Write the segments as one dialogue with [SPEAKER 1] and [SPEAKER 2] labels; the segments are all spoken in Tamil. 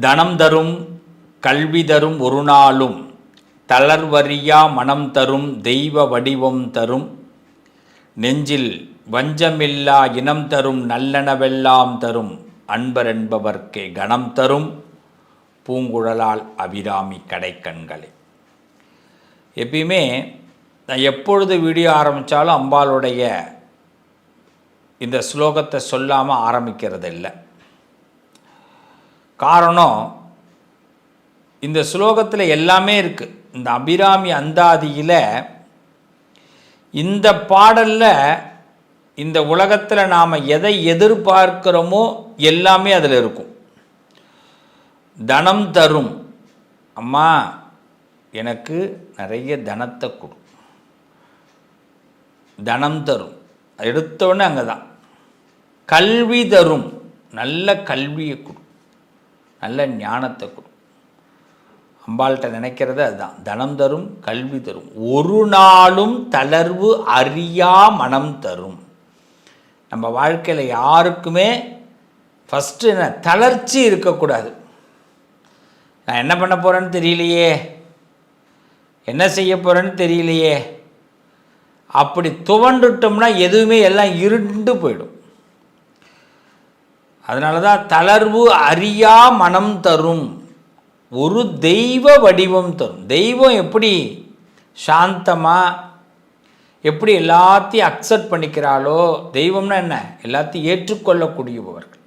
[SPEAKER 1] தனம் தரும் கல்வி தரும் ஒரு நாளும் தளர்வறியா மனம் தரும் தெய்வ வடிவம் தரும். நெஞ்சில் வஞ்சமில்லா இனம் தரும் நல்லனவெல்லாம் தரும். அன்பர் என்பவர்க்கே கணம் தரும். பூங்குழலால் அபிராமி கடைக்கண்களே. எப்பயுமே நான் எப்பொழுது வீடியோ ஆரம்பித்தாலும் அம்பாளுடைய இந்த ஸ்லோகத்தை சொல்லாமல் ஆரம்பிக்கிறது இல்லை காரணம் இந்த ஸ்லோகத்தில் எல்லாமே இருக்குது இந்த அபிராமி அந்தாதியில் இந்த பாடலில் இந்த உலகத்தில் நாம் எதை எதிர்பார்க்கிறோமோ எல்லாமே அதில் இருக்கும். தனம் தரும். அம்மா எனக்கு நிறைய தனத்தை கொடு. தனம் தரும். எடுத்தோடனே அங்கே தான் கல்வி தரும். நல்ல கல்வியை கொடு. நல்ல ஞானத்தை கொடு. அம்பாள்கிட்ட நினைக்கிறது அதுதான். தனம் தரும் கல்வி தரும். ஒரு நாளும் தளர்வு அறியா மனம் தரும். நம்ம வாழ்க்கையில் யாருக்குமே ஃபஸ்ட்டு என்ன? தளர்ச்சி இருக்கக்கூடாது. நான் என்ன பண்ண போகிறேன்னு தெரியலையே. என்ன செய்ய போகிறேன்னு தெரியலையே. அப்படி துவண்டுட்டோம்னா எதுவுமே எல்லாம் இருண்டு போயிடும். அதனால தான் தளர்வு அறியா மனம் தரும். ஒரு தெய்வ வடிவம் தரும். தெய்வம் எப்படி சாந்தமாக எப்படி எல்லாத்தையும் அக்செப்ட் பண்ணிக்கிறாளோ தெய்வம்னா என்ன? எல்லாத்தையும் ஏற்றுக்கொள்ளக்கூடியவர்கள்.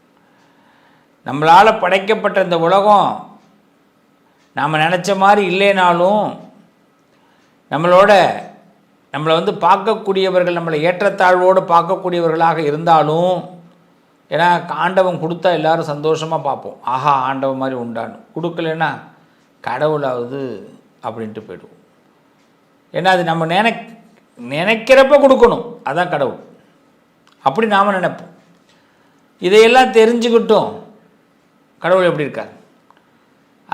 [SPEAKER 1] நம்மளால் படைக்கப்பட்ட இந்த உலகம் நாம் நினச்ச மாதிரி இல்லைனாலும் நம்மளோட நம்மளை வந்து பார்க்கக்கூடியவர்கள் நம்மளை ஏற்றத்தாழ்வோடு பார்க்கக்கூடியவர்களாக இருந்தாலும் ஏன்னா ஆண்டவன் கொடுத்தா எல்லாரும் சந்தோஷமாக பார்ப்போம். ஆஹா ஆண்டவன் மாதிரி உண்டான்னு கொடுக்கலன்னா கடவுளாவது அப்படின்ட்டு போயிடுவோம். ஏன்னா அது நம்ம நினை நினைக்கிறப்ப கொடுக்கணும். அதான் கடவுள். அப்படி நாம் நினைப்போம். இதையெல்லாம் தெரிஞ்சுக்கிட்டோம். கடவுள் எப்படி இருக்கார்?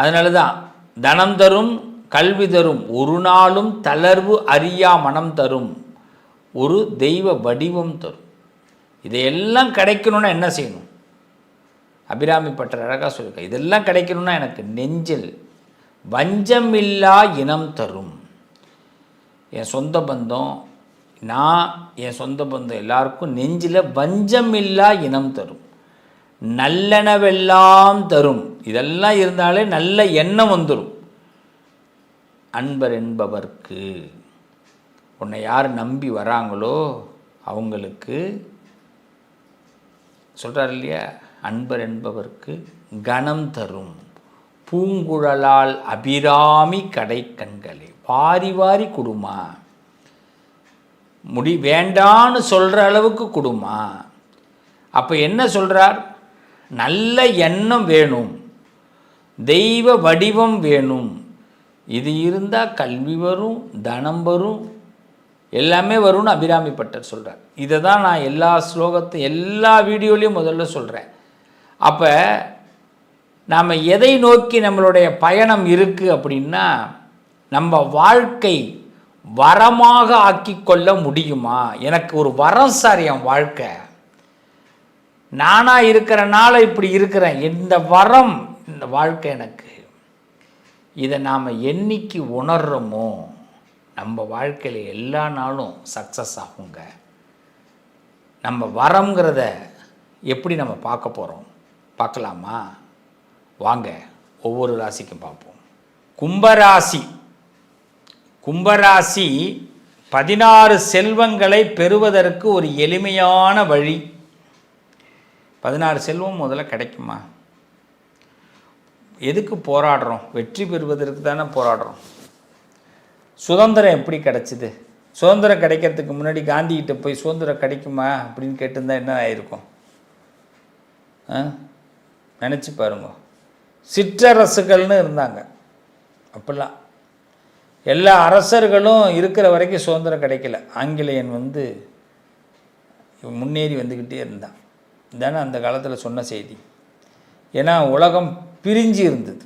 [SPEAKER 1] அதனால தான் தனம் தரும் கல்வி தரும் ஒரு நாளும் தளர்வு அறியா மனம் தரும். ஒரு தெய்வ வடிவம் தரும். இதையெல்லாம் கிடைக்கணும்னா என்ன செய்யணும்? அபிராமி பட்டர் அழகாக சொல்லியிருக்க இதெல்லாம் கிடைக்கணும்னா எனக்கு நெஞ்சில் வஞ்சமில்லா இனம் தரும். என் சொந்த பந்தம் நான் என் சொந்த பந்தம் எல்லாருக்கும் நெஞ்சில் வஞ்சமில்லா இனம் தரும். நல்லெனவெல்லாம் தரும். இதெல்லாம் இருந்தாலே நல்ல எண்ணம் வந்துடும் அன்பர் என்பவர்க்கு உன்னை யார் நம்பி வராங்களோ அவங்களுக்கு சொல்கிறார் இல்லையா? அன்பர் என்பவருக்கு கணம் தரும். பூங்குழலால் அபிராமி கடைக்கண்களே வாரி வாரி கொடுமா. முடி வேண்டான்னு சொல்கிற அளவுக்கு கொடுமா. அப்போ என்ன சொல்கிறார் நல்ல எண்ணம் வேணும். தெய்வ வடிவம் வேணும். இது இருந்தால் கல்வி வரும் தனம் வரும் எல்லாமே வரும்னு அபிராமி பட்டர் சொல்கிறார் இதை தான் நான் எல்லா ஸ்லோகத்தை எல்லா வீடியோலையும் முதல்ல சொல்கிறேன் அப்போ நாம் எதை நோக்கி நம்மளுடைய பயணம் இருக்குது அப்படின்னா நம்ம வாழ்க்கை வரமாக ஆக்கிக்கொள்ள முடியுமா? எனக்கு ஒரு வரம் சார் என் வாழ்க்கை. நானாக இருக்கிறனால இப்படி இருக்கிறேன். இந்த வரம் இந்த வாழ்க்கை எனக்கு. இதை நாம் என்னைக்கு உணர்றோமோ நம்ம வாழ்க்கையில் எல்லா நாளும் சக்ஸஸ் ஆகுங்க. நம்ம வரங்கிறத எப்படி நம்ம பார்க்க போகிறோம் பார்க்கலாமா? வாங்க ஒவ்வொரு ராசிக்கும் பார்ப்போம். கும்பராசி. கும்பராசி பதினாறு செல்வங்களை பெறுவதற்கு ஒரு எளிமையான வழி. பதினாறு செல்வம் முதல்ல கிடைக்குமா? எதுக்கு போராடுறோம்? வெற்றி பெறுவதற்கு தானே போராடுறோம். சுதந்திரம் எப்படி கிடச்சிது? சுதந்திரம் கிடைக்கிறதுக்கு முன்னாடி காந்திகிட்ட போய் சுதந்திரம் கிடைக்குமா அப்படின்னு கேட்டிருந்தா என்ன ஆயிருக்கும்? ஆ? நினச்சி பாருங்க. சிற்றரசுகள்னு இருந்தாங்க. அப்படிலாம். எல்லா அரசர்களும் இருக்கிற வரைக்கும் சுதந்திரம் கிடைக்கல. ஆங்கிலேயன் வந்து முன்னேறி வந்துக்கிட்டே இருந்தான். இதானே அந்த காலத்தில் சொன்ன செய்தி. ஏன்னா உலகம் பிரிஞ்சு இருந்தது.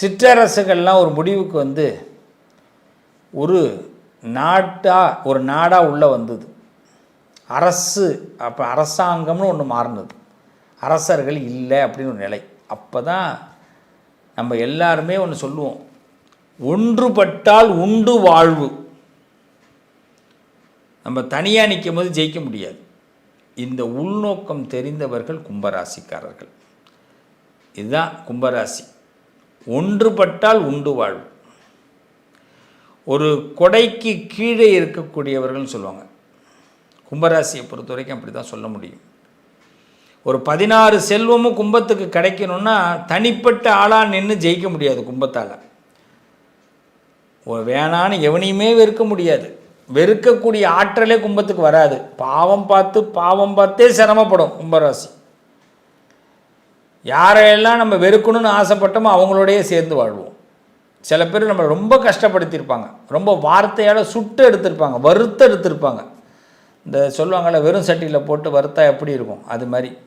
[SPEAKER 1] சிற்றரசுகள்லாம் ஒரு முடிவுக்கு வந்து ஒரு நாட்டாக ஒரு நாடாக உள்ளே வந்தது. அரசு அப்போ அரசாங்கம்னு ஒன்று மாறினது. அரசர்கள் இல்லை அப்படின்னு ஒரு நிலை. அப்போ தான் நம்ம எல்லாருமே ஒன்று சொல்லுவோம். ஒன்றுபட்டால் உண்டு வாழ்வு. நம்ம தனியாக நிற்கும் போது ஜெயிக்க முடியாது. இந்த உள்நோக்கம் தெரிந்தவர்கள் கும்பராசிக்காரர்கள். இதுதான் கும்பராசி. ஒன்றுபட்டால் உண்டு வாழ்வு. ஒரு கொடைக்கு கீழே இருக்கக்கூடியவர்கள்னு சொல்லுவாங்க. கும்பராசியை பொறுத்த வரைக்கும் அப்படி தான் சொல்ல முடியும். ஒரு பதினாறு செல்வமும் கும்பத்துக்கு கிடைக்கணும்னா தனிப்பட்ட ஆளாக நின்று ஜெயிக்க முடியாது கும்பத்தால். வேணான்னு எவனையுமே வெறுக்க முடியாது. வெறுக்கக்கூடிய ஆற்றலே கும்பத்துக்கு வராது. பாவம் பார்த்து பாவம் பார்த்தே சிரமப்படும் கும்பராசி. யாரையெல்லாம் நம்ம வெறுக்கணும்னு ஆசைப்பட்டோமோ அவங்களோடையே சேர்ந்து வாழ்வோம். சில பேர் நம்மளை ரொம்ப கஷ்டப்படுத்தியிருப்பாங்க. ரொம்ப வார்த்தையால் சுட்டு எடுத்திருப்பாங்க. வறுத்து எடுத்திருப்பாங்க. இந்த சொல்லுவாங்கள்ல வெறும் சட்டியில் போட்டு வறுத்தா எப்படி இருக்கும்? அது மாதிரி.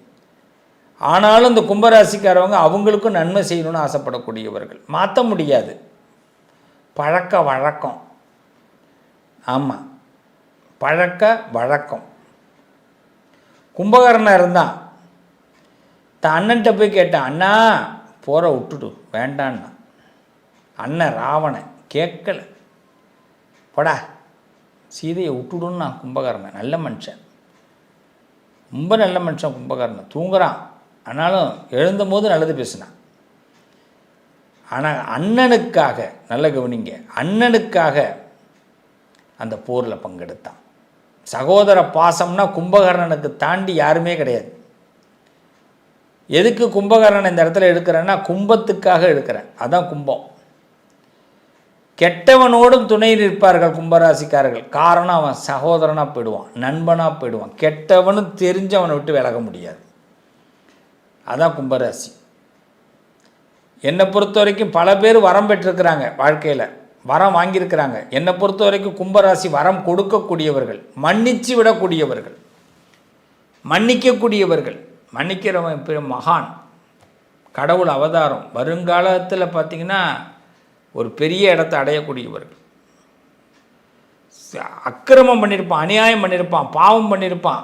[SPEAKER 1] ஆனாலும் இந்த கும்பராசிக்காரவங்க அவங்களுக்கும் நன்மை செய்யணும்னு ஆசைப்படக்கூடியவர்கள். மாற்ற முடியாது. பழக்க வழக்கம். ஆமாம் பழக்க வழக்கம். கும்பகர்ணன் இருந்தான். தன் அண்ணன்ட்ட போய் கேட்டான் அண்ணா போகிற விட்டுடு. வேண்டான்னா அண்ணன் ராவணன் கேட்கல. போடா சீதையை விட்டுடுன்னு நான் கும்பகர்ணன் நல்ல மனுஷன். ரொம்ப நல்ல மனுஷன் கும்பகர்ணன் தூங்குறான். ஆனாலும் எழுந்தபோது நல்லது பேசினான் ஆனால் அண்ணனுக்காக நல்ல கவனிங்க அண்ணனுக்காக அந்த போரில் பங்கெடுத்தான். சகோதர பாசம்னா கும்பகர்ணனுக்கு தாண்டி யாருமே கிடையாது. எதுக்கு கும்பகர்ணன் இந்த இடத்துல எடுக்கிறேன்னா கும்பத்துக்காக எடுக்கிறேன். அதான் கும்பம். கெட்டவனோடும் துணை நிற்பார்கள் கும்பராசிக்காரர்கள். காரணம் அவன் சகோதரனாக போயிடுவான் நண்பனாக போயிடுவான். கெட்டவனும் தெரிஞ்சு அவனை விட்டு விலக முடியாது. அதான் கும்பராசி. என்னை பொறுத்த வரைக்கும் பல பேர் வரம் பெற்றிருக்கிறாங்க வாழ்க்கையில். வரம் வாங்கியிருக்கிறாங்க. என்னை பொறுத்த வரைக்கும் கும்பராசி வரம் கொடுக்கக்கூடியவர்கள் மன்னிச்சு விடக்கூடியவர்கள் மன்னிக்கக்கூடியவர்கள். மன்னிக்கிறவன் மகான் கடவுள் அவதாரம். வருங்காலத்தில் பார்த்திங்கன்னா ஒரு பெரிய இடத்தை அடையக்கூடியவர்கள். ச- அக்கிரமம் பண்ணியிருப்பான் அநியாயம் பண்ணியிருப்பான் பாவம் பண்ணியிருப்பான்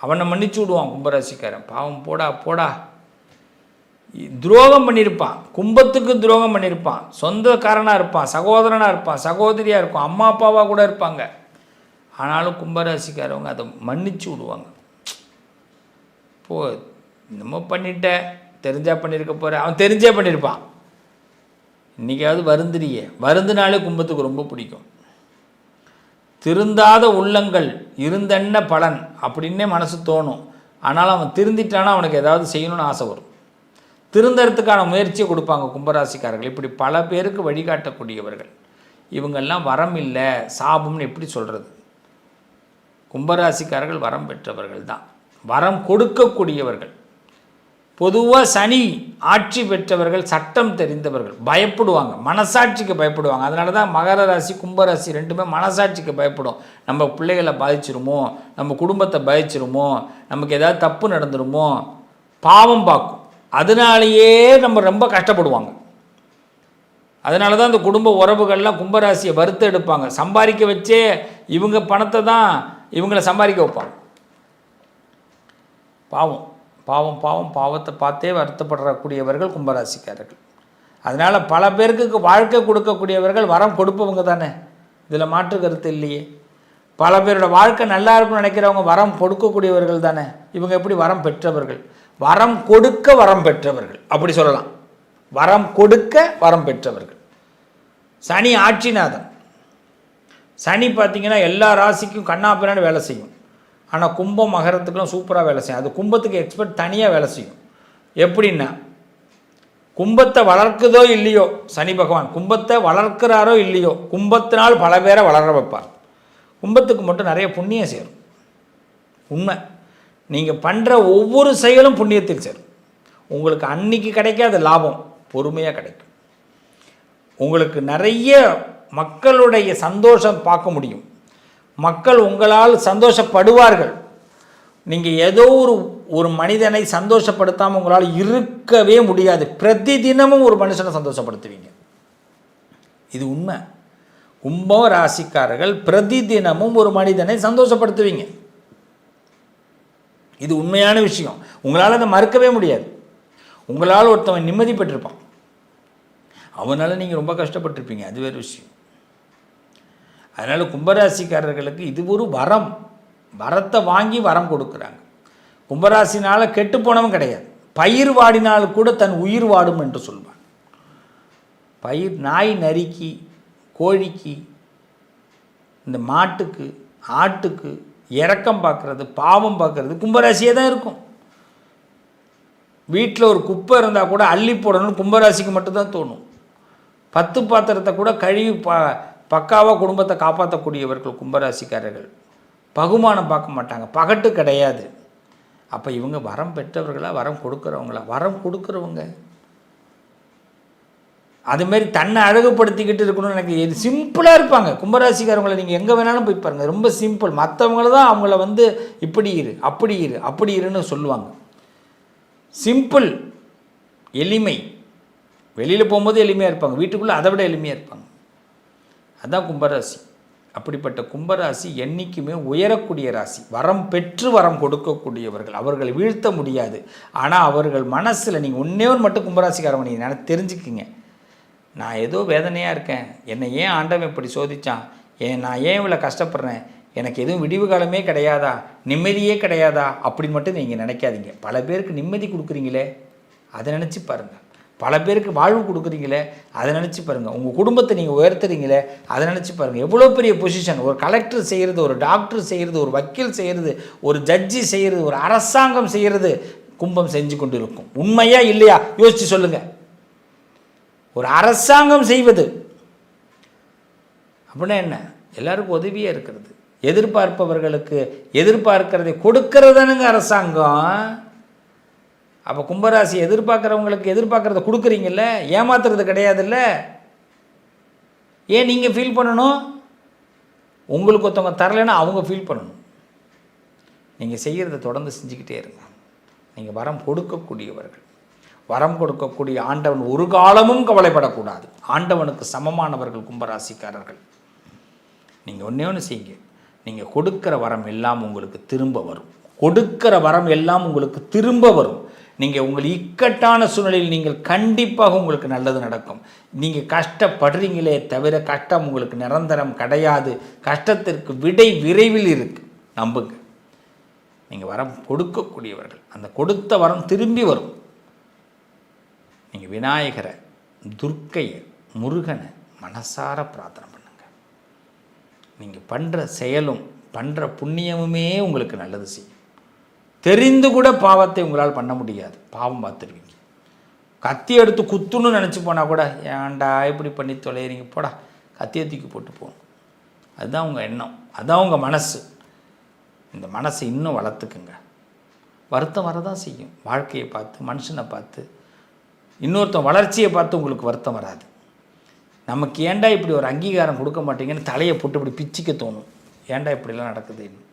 [SPEAKER 1] அவனை மன்னிச்சு விடுவான் கும்பராசிக்காரன். பாவம் போடா போடா. துரோகம் பண்ணியிருப்பான் கும்பத்துக்கு துரோகம் பண்ணியிருப்பான் சொந்தக்காரனாக இருப்பான் சகோதரனாக இருப்பான் சகோதரியாக இருக்கும் அம்மா அப்பாவாக கூட இருப்பாங்க. ஆனாலும் கும்பராசிக்காரவங்க அதை மன்னிச்சு விடுவாங்க. போ நம்ம பண்ணிட்ட தெரிஞ்சா பண்ணியிருக்க போகிற அவன் தெரிஞ்சே பண்ணியிருப்பான் இன்றைக்காவது வருந்துறிய வருந்துனாலே கும்பத்துக்கு ரொம்ப பிடிக்கும். திருந்தாத உள்ளங்கள் இருந்தென்ன பலன் அப்படின்னே மனசு தோணும். ஆனாலும் அவன் திருந்திட்டானா அவனுக்கு ஏதாவது செய்யணும்னு ஆசை வரும். திருந்தறதுக்கான முயற்சியை கொடுப்பாங்க கும்பராசிக்காரர்கள். இப்படி பல பேருக்கு வழிகாட்டக்கூடியவர்கள். இவங்கெல்லாம் வரம் இல்லை சாபம்னு எப்படி சொல்கிறது கும்பராசிக்காரர்கள் வரம் பெற்றவர்கள் தான். வரம் கொடுக்கக்கூடியவர்கள். பொதுவாக சனி ஆட்சி பெற்றவர்கள் சட்டம் தெரிந்தவர்கள் பயப்படுவாங்க. மனசாட்சிக்கு பயப்படுவாங்க. அதனால தான் மகர ராசி கும்பராசி ரெண்டுமே மனசாட்சிக்கு பயப்படும். நம்ம பிள்ளைகளை பாதிச்சிருமோ? நம்ம குடும்பத்தை பாதிச்சிருமோ? நமக்கு ஏதாவது தப்பு நடந்துருமோ? பாவம் பார்க்கும். அதனாலேயே நம்ம ரொம்ப கஷ்டப்படுவாங்க. அதனால தான் இந்த குடும்ப உறவுகள்லாம் கும்பராசியை வறுத்து எடுப்பாங்க சம்பாதிக்க வச்சே இவங்க பணத்தை தான் இவங்களை சம்பாதிக்க வைப்பாங்க. பாவம். பாவம் பாவம் பாவத்தை பார்த்தே வருத்தப்படக்கூடியவர்கள் கும்பராசிக்காரர்கள். அதனால் பல பேருக்கு வாழ்க்கை கொடுக்கக்கூடியவர்கள் வரம் கொடுப்பவங்க தானே. இதில் மாற்று கருத்து இல்லையே. பல பேரோட வாழ்க்கை நல்லா இருக்கும்னு நினைக்கிறவங்க வரம் கொடுக்கக்கூடியவர்கள் தானே. இவங்க எப்படி வரம் பெற்றவர்கள்? வரம் கொடுக்க வரம் பெற்றவர்கள். அப்படி சொல்லலாம். வரம் கொடுக்க வரம் பெற்றவர்கள். சனி ஆட்சிநாதன். சனி பார்த்தீங்கன்னா எல்லா ராசிக்கும் கண்ணாப்பிரான்னு வேலை செய்யும். ஆனால் கும்பம் மகரத்துக்குலாம் சூப்பராக வேலை செய்யும். அது கும்பத்துக்கு எக்ஸ்பர்ட் தனியாக வேலை செய்யும். எப்படின்னா கும்பத்தை வளர்க்குதோ இல்லையோ சனி பகவான் கும்பத்தை வளர்க்கிறாரோ இல்லையோ கும்பத்தினால் பல பேரை வளர வைப்பார். கும்பத்துக்கு மட்டும் நிறைய புண்ணியம் சேரும். உண்மை. நீங்கள் பண்ணுற ஒவ்வொரு செயலும் புண்ணியத்தில் சேரும். உங்களுக்கு அன்னைக்கு கிடைக்காத லாபம் பொறுமையாக கிடைக்கும். உங்களுக்கு நிறைய மக்களுடைய சந்தோஷம் பார்க்க முடியும். மக்கள் உங்களால் சந்தோஷப்படுவார்கள். நீங்கள் ஏதோ ஒரு ஒரு மனிதனை சந்தோஷப்படுத்தாமல் உங்களால் இருக்கவே முடியாது. பிரதி தினமும் ஒரு மனுஷனை சந்தோஷப்படுத்துவீங்க. இது உண்மை. கும்பம் ராசிக்காரர்கள் பிரதி தினமும் ஒரு மனிதனை சந்தோஷப்படுத்துவீங்க. இது உண்மையான விஷயம். உங்களால் அதை மறுக்கவே முடியாது. உங்களால் ஒருத்தவன் நிம்மதி பெற்றிருப்பான். அவனால் நீங்கள் ரொம்ப கஷ்டப்பட்டிருப்பீங்க. அது வேறு விஷயம். அதனால் கும்பராசிக்காரர்களுக்கு இது ஒரு வரம். வரத்தை வாங்கி வரம் கொடுக்குறாங்க. கும்பராசினால் கெட்டு போனவன் கிடையாது. பயிர் வாடினால் கூட தன் உயிர் வாடும் என்று சொல்வான் பயிர் நாய் நரிக்கு கோழிக்கு இந்த மாட்டுக்கு ஆட்டுக்கு இறக்கம் பார்க்குறது பாவம் பார்க்குறது கும்பராசியே தான் இருக்கும். வீட்டில் ஒரு குப்பை இருந்தால் கூட அள்ளி போடணும்னு கும்பராசிக்கு மட்டும்தான் தோணும். பத்து பாத்திரத்தை கூட கழுவி பா பக்காவாக குடும்பத்தை காப்பாற்றக்கூடியவர்கள் கும்பராசிக்காரர்கள். பகுமானம் பார்க்க மாட்டாங்க. பகட்டு கிடையாது. அப்போ இவங்க வரம் பெற்றவர்களா வரம் கொடுக்குறவங்களா? வரம் கொடுக்குறவங்க. அதுமாரி தன்னை அழகுபடுத்திக்கிட்டு இருக்கணும்னு எனக்கு இது சிம்பிளாக இருப்பாங்க. கும்பராசிக்காரவங்களை நீங்கள் எங்கே வேணாலும் போய் பாருங்கள் ரொம்ப சிம்பிள். மற்றவங்கள தான் அவங்கள வந்து இப்படி இரு அப்படி இரு அப்படி இருன்னு சொல்லுவாங்க. சிம்பிள். எளிமை. வெளியில் போகும்போது எளிமையாக இருப்பாங்க. வீட்டுக்குள்ளே அதை விட எளிமையாக இருப்பாங்க. அதுதான் கும்பராசி. அப்படிப்பட்ட கும்பராசி என்றைக்குமே உயரக்கூடிய ராசி. வரம் பெற்று வரம் கொடுக்கக்கூடியவர்கள். அவர்களை வீழ்த்த முடியாது. ஆனால் அவர்கள் மனசில் நீங்கள் ஒன்றே மட்டும் கும்பராசிக்காரங்க நீங்கள் நான் தெரிஞ்சுக்கிங்க. நான் ஏதோ வேதனையாக இருக்கேன். என்னை ஏன் ஆண்டவன் இப்படி சோதிச்சான்? ஏன் நான் ஏன் இவ்வளோ கஷ்டப்படுறேன்? எனக்கு எதுவும் விடிவு காலமே கிடையாதா? நிம்மதியே கிடையாதா? அப்படின்னு மட்டும் நீங்கள் நினைக்காதீங்க. பல பேருக்கு நிம்மதி கொடுக்குறீங்களே. அதை நினச்சி பாருங்கள் பல பேருக்கு வாழ்வு கொடுக்குறீங்களே அதை நினச்சி பாருங்கள் உங்கள் குடும்பத்தை நீங்கள் உயர்த்துறீங்களே அதை நினச்சி பாருங்கள் எவ்வளோ பெரிய பொசிஷன் ஒரு கலெக்டர் செய்கிறது ஒரு டாக்டர் செய்கிறது ஒரு வக்கீல் செய்கிறது ஒரு ஜட்ஜி செய்கிறது ஒரு அரசாங்கம் செய்கிறது கும்பம் செஞ்சு கொண்டு இருக்கும் உண்மையா இல்லையா? யோசிச்சு சொல்லுங்கள் ஒரு அரசாங்கம் செய்வது அப்படின்னா என்ன? எல்லாருக்கும் உதவியாக இருக்கிறது. எதிர்பார்ப்பவர்களுக்கு எதிர்பார்க்கிறதை கொடுக்கறதானுங்க அரசாங்கம். அப்போ கும்பராசி எதிர்பார்க்குறவங்களுக்கு எதிர்பார்க்குறத கொடுக்குறீங்கல்ல? ஏமாத்துறது கிடையாதுல்ல? ஏன் நீங்கள் ஃபீல் பண்ணணும்? உங்களுக்கு ஒருத்தவங்க தரலைன்னா அவங்க ஃபீல் பண்ணணும். நீங்கள் செய்கிறத தொடர்ந்து செஞ்சுக்கிட்டே இருங்க. நீங்கள் வரம் கொடுக்கக்கூடியவர்கள். வரம் கொடுக்கக்கூடிய ஆண்டவன் ஒரு காலமும் கவலைப்படக்கூடாது. ஆண்டவனுக்கு சமமானவர்கள் கும்பராசிக்காரர்கள். நீங்கள் ஒன்றே ஒன்று செய்யுங்க. நீங்கள் கொடுக்குற வரம் எல்லாம் உங்களுக்கு திரும்ப வரும். கொடுக்கிற வரம் எல்லாம் உங்களுக்கு திரும்ப வரும். நீங்கள் உங்கள் இக்கட்டான சூழ்நிலையில் நீங்கள் கண்டிப்பாக உங்களுக்கு நல்லது நடக்கும். நீங்கள் கஷ்டப்படுறீங்களே தவிர கஷ்டம் உங்களுக்கு நிரந்தரம் கிடையாது. கஷ்டத்திற்கு விடை விரைவில் இருக்கு. நம்புங்க. நீங்கள் வரம் கொடுக்கக்கூடியவர்கள். அந்த கொடுத்த வரம் திரும்பி வரும். நீங்கள் விநாயகரை துர்க்கையை முருகனை மனசார பிரார்த்தனை பண்ணுங்க. நீங்கள் பண்ணுற செயலும் பண்ணுற புண்ணியமுமே உங்களுக்கு நல்லது செய்யும். தெரிந்து கூட பாவத்தை உங்களால் பண்ண முடியாது. பாவம் பார்த்துருவீங்க கத்தி எடுத்து குத்துன்னு நினச்சி போனால் கூட ஏன்டா இப்படி பண்ணி தொலைகிறீங்க போடா. கத்தியை தூக்கி போட்டு போகணும். அதுதான் உங்கள் எண்ணம். அதுதான் உங்கள் மனசு. இந்த மனசை இன்னும் வளர்த்துக்குங்க. வருத்தம் வரதான் செய்யும். வாழ்க்கையை பார்த்து மனுஷனை பார்த்து இன்னொருத்தன் வளர்ச்சியை பார்த்து உங்களுக்கு வருத்தம் வராது. நமக்கு ஏன்டா இப்படி ஒரு அங்கீகாரம் கொடுக்க மாட்டீங்கன்னு தலையை போட்டு இப்படி பிச்சிக்க தோணும். ஏன்டா இப்படிலாம் நடக்குதுன்னு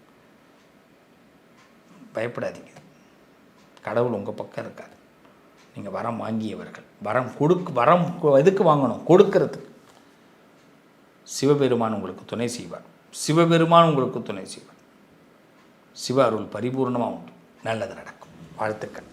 [SPEAKER 1] பயப்படாதீங்க. கடவுள் உங்கள் பக்கம் இருக்கார். நீங்கள் வரம் வாங்கியவர்கள். வரம் கொடுக்கு வரம் எதுக்கு வாங்கணும்? கொடுக்கறதுக்கு. சிவபெருமான் உங்களுக்கு துணை செய்வார். சிவபெருமான் உங்களுக்கு துணை செய்வார். சிவ அருள் பரிபூர்ணமாக உண்டு நல்லது நடக்கும். வாழ்த்துக்கள்.